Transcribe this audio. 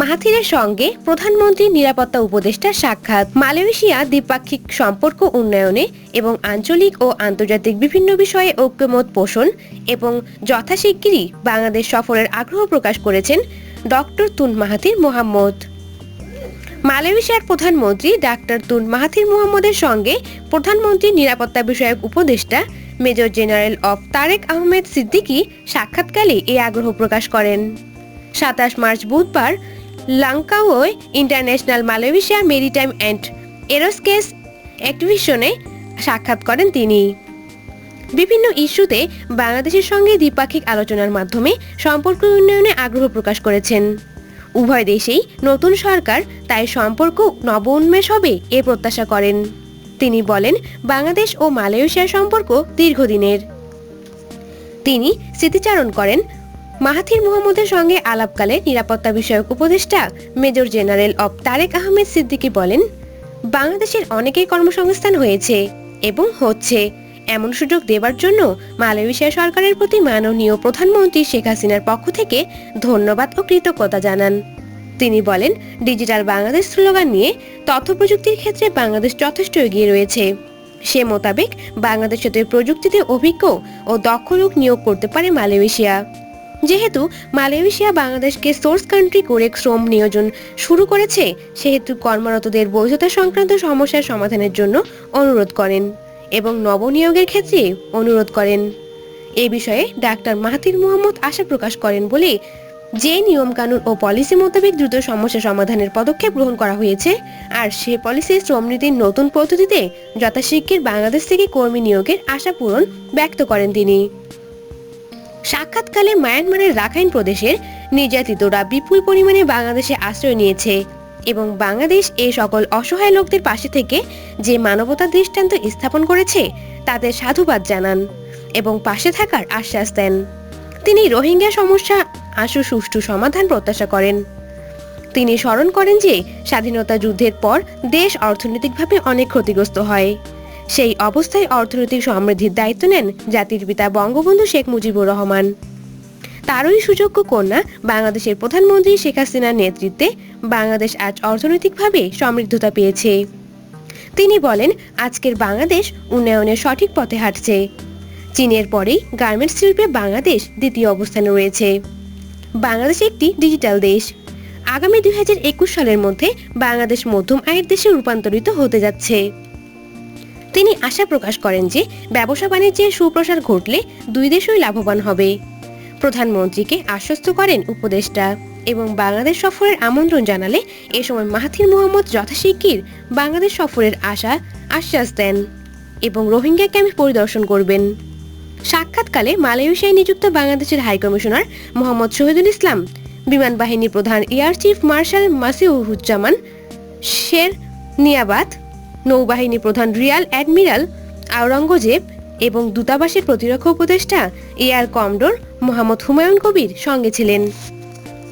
মাহাথিরের সঙ্গে প্রধানমন্ত্রী নিরাপত্তা উপদেষ্টা সাক্ষাৎ, মালয়েশিয়া দ্বিপাক্ষিক সম্পর্ক উন্নয়নে এবং আঞ্চলিক ও আন্তর্জাতিক বিভিন্ন বিষয়ে ঐক্যমত পোষণ এবং যথাশিগগিরই বাংলাদেশ সফরের আগ্রহ প্রকাশ করেছেন ডক্টর তুন মাহাথির মোহাম্মদ। মালয়েশিয়ার প্রধানমন্ত্রী ডাক্তার তুন মাহাথির মোহাম্মদের সঙ্গে প্রধানমন্ত্রী নিরাপত্তা বিষয়ক উপদেষ্টা major general of Tarek Ahmed Siddiqui সাক্ষাৎকালে এই আগ্রহ প্রকাশ করেন। সাতাশ মার্চ বুধবার Langkawi international Malaysia maritime and aerospace অ্যাক্টিভিশনে সাক্ষাৎ করেন তিনি। বিভিন্ন ইস্যুতে বাংলাদেশের সঙ্গে দ্বিপাক্ষিক আলোচনার মাধ্যমে সম্পর্ক উন্নয়নে আগ্রহ প্রকাশ করেছেন। উভয় দেশেই নতুন সরকার, তাই সম্পর্ক নব উন্মেষ হবে এ প্রত্যাশা করেন। তিনি বলেন, বাংলাদেশ ও মালয়েশিয়ার সম্পর্ক দীর্ঘদিনের। তিনি স্মৃতিচারণ করেন মাহাথির মুহাম্মদের সঙ্গে আলাপকালে নিরাপত্তা বিষয়ক উপদেষ্টা মেজর জেনারেল অব তারেক আহমেদ সিদ্দিকী বলেন, বাংলাদেশের অনেকেই কর্মসংস্থান হয়েছে এবং হচ্ছে। এমন সুযোগ দেবার জন্য মালয়েশিয়া সরকারের প্রতি মাননীয় প্রধানমন্ত্রী শেখ হাসিনার পক্ষ থেকে ধন্যবাদ ও কৃতজ্ঞতা জানান। তিনি বলেন, ডিজিটাল বাংলাদেশ স্লোগান নিয়ে তথ্য প্রযুক্তির ক্ষেত্রে বাংলাদেশ যথেষ্ট এগিয়ে রয়েছে। সে মোতাবেক বাংলাদেশতে প্রযুক্তিতে অভিজ্ঞ ও দক্ষ লোক নিয়োগ করতে পারে মালয়েশিয়া। যেহেতু মালয়েশিয়া বাংলাদেশকে সোর্স কান্ট্রি করে শ্রম নিয়োজন শুরু করেছে, সেহেতু কর্মরতদের বৈধতা সংক্রান্ত সমস্যার সমাধানের জন্য অনুরোধ করেন এবং নবনিয়োগের ক্ষেত্রে অনুরোধ করেন। এ বিষয়ে ডাক্তার মাহাতির মোহাম্মদ আশা প্রকাশ করেন বলে যে নিয়মকানুন ও পলিসি মোতাবেক দ্রুত সমস্যা সমাধানের পদক্ষেপ গ্রহণ করা হয়েছে, আর সে পলিসি শ্রমনীতির নতুন পদ্ধতিতে যথাশীঘ্র বাংলাদেশ থেকে কর্মী নিয়োগের আশা পূরণ ব্যক্ত করেন তিনি। সাক্ষাৎকালে মায়ানমারের রাখাইন প্রদেশের নির্যাতিতরা বিপুল পরিমাণে বাংলাদেশে আশ্রয় নিয়েছে এবং বাংলাদেশ এই সকল অসহায় লোকদের পাশে থেকে যে মানবতা দৃষ্টান্ত স্থাপন করেছে, তাদের সাধুবাদ জানান এবং পাশে থাকার আশ্বাস দেন। তিনি রোহিঙ্গা সমস্যা আশু সুষ্ঠু সমাধান প্রত্যাশা করেন। তিনি স্মরণ করেন যে স্বাধীনতা যুদ্ধের পর দেশ অর্থনৈতিকভাবে অনেক ক্ষতিগ্রস্ত হয়। সেই অবস্থায় অর্থনৈতিক সমৃদ্ধির দায়িত্ব নেন জাতির পিতা বঙ্গবন্ধু শেখ মুজিবুর রহমান। তারই সুযোগ্য কন্যা বাংলাদেশের প্রধানমন্ত্রী শেখ হাসিনার নেতৃত্বে বাংলাদেশ আজ অর্থনৈতিকভাবে সমৃদ্ধতা পেয়েছে। তিনি বলেন, আজকের বাংলাদেশ উন্নয়নের সঠিক পথে হাঁটছে। চীনের পরেই গার্মেন্টস শিল্পে বাংলাদেশ দ্বিতীয় অবস্থানে রয়েছে। বাংলাদেশ একটি ডিজিটাল দেশ। আগামী দুই হাজার একুশ সালের মধ্যে বাংলাদেশ মধ্যম আয়ের দেশে রূপান্তরিত হতে যাচ্ছে। তিনি আশা প্রকাশ করেন যে ব্যবসা বাণিজ্যের সুপ্রসার ঘটলে দুই দেশই লাভবান হবে। প্রধানমন্ত্রীকে আশ্বস্ত করেন উপদেষ্টা এবং বাংলাদেশ সফরের আমন্ত্রণ জানালে এ সময় মাহাথির মোহাম্মদ যথাশিগগির বাংলাদেশ সফরের আশা আশ্বাস দেন এবং রোহিঙ্গা ক্যাম্প পরিদর্শন করবেন। সাক্ষাৎকালে মালয়েশিয়ায় নিযুক্ত বাংলাদেশের হাইকমিশনার মোহাম্মদ শহীদুল ইসলাম, বিমান বাহিনী প্রধান air chief marshal Masihuzzaman Serniabat নৌবাহিনী প্রধান রিয়াল অ্যাডমিরাল আওরঙ্গজেব এবং দূতাবাসের প্রতিরক্ষা উপদেষ্টা এয়ার কমডোর মোহাম্মদ হুমায়ুন কবির সঙ্গে ছিলেন।